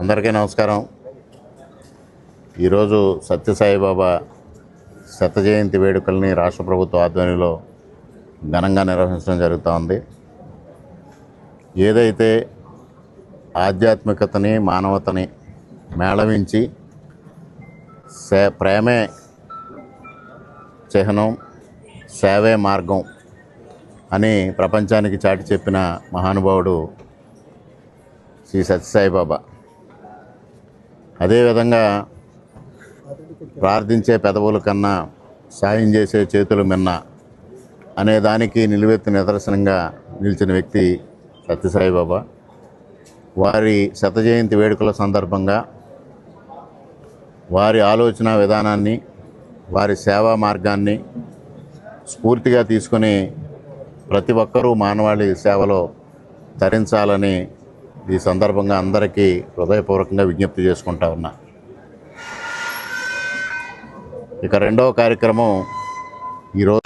అందరికీ నమస్కారం. ఈరోజు సత్యసాయిబాబా శత జయంతి వేడుకల్ని రాష్ట్ర ప్రభుత్వ ఆధ్వర్యంలో ఘనంగా నిర్వహించడం జరుగుతూ ఉంది. ఏదైతే ఆధ్యాత్మికతని మానవతని మేళవించి సే ప్రేమే చిహ్నం సేవే మార్గం అని ప్రపంచానికి చాటి చెప్పిన మహానుభావుడు శ్రీ సత్యసాయిబాబా. అదేవిధంగా ప్రార్థించే పెదవుల కన్నా సాయం చేసే చేతులు మిన్న అనే దానికి నిలువెత్తు నిదర్శనంగా నిలిచిన వ్యక్తి సత్యసాయిబాబా. వారి శత జయంతి వేడుకల సందర్భంగా వారి ఆలోచన విధానాన్ని వారి సేవా మార్గాన్ని స్ఫూర్తిగా తీసుకొని ప్రతి ఒక్కరూ మానవాళి సేవలో తరించాలని ఈ సందర్భంగా అందరికీ హృదయపూర్వకంగా విజ్ఞప్తి చేసుకుంటా ఉన్నా. ఇక రెండవ కార్యక్రమం ఈరోజు